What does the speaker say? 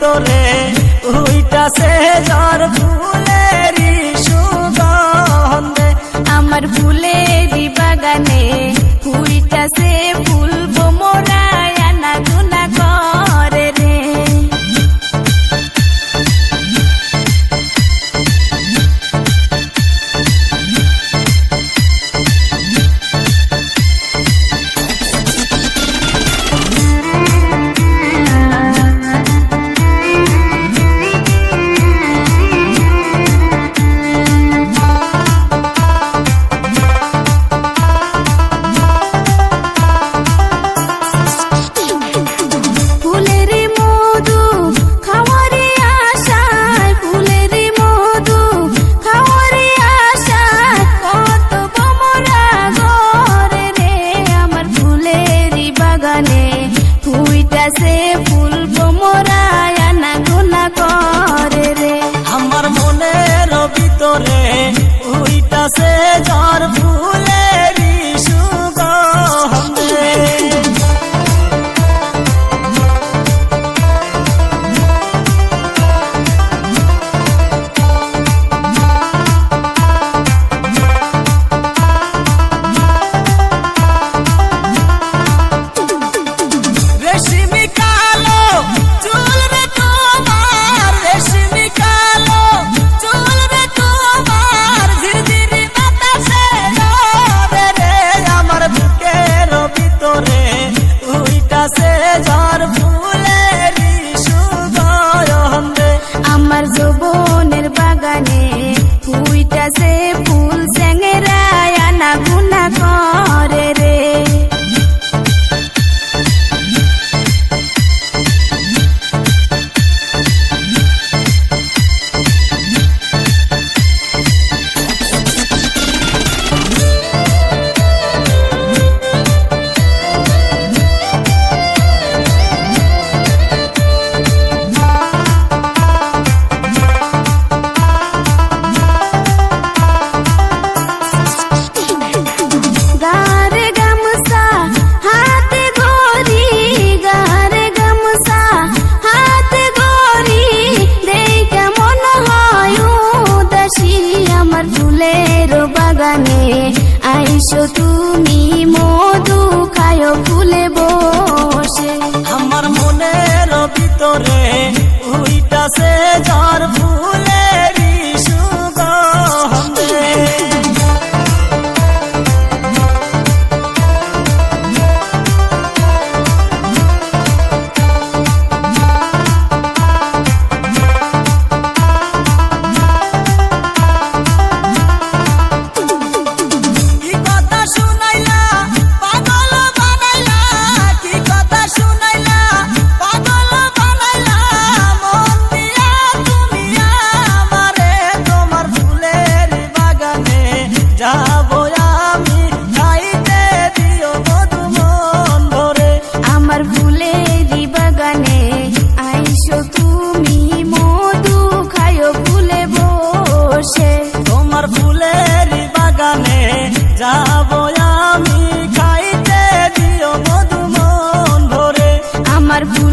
torre. তোরে উইটাছে ঝড় ফুলের সুগন্ধে আমার জীবনের বাগানে উইটাছে আইসো তুমি মধু খায় ফুলে বসে। আমার মনের ভিতরে estar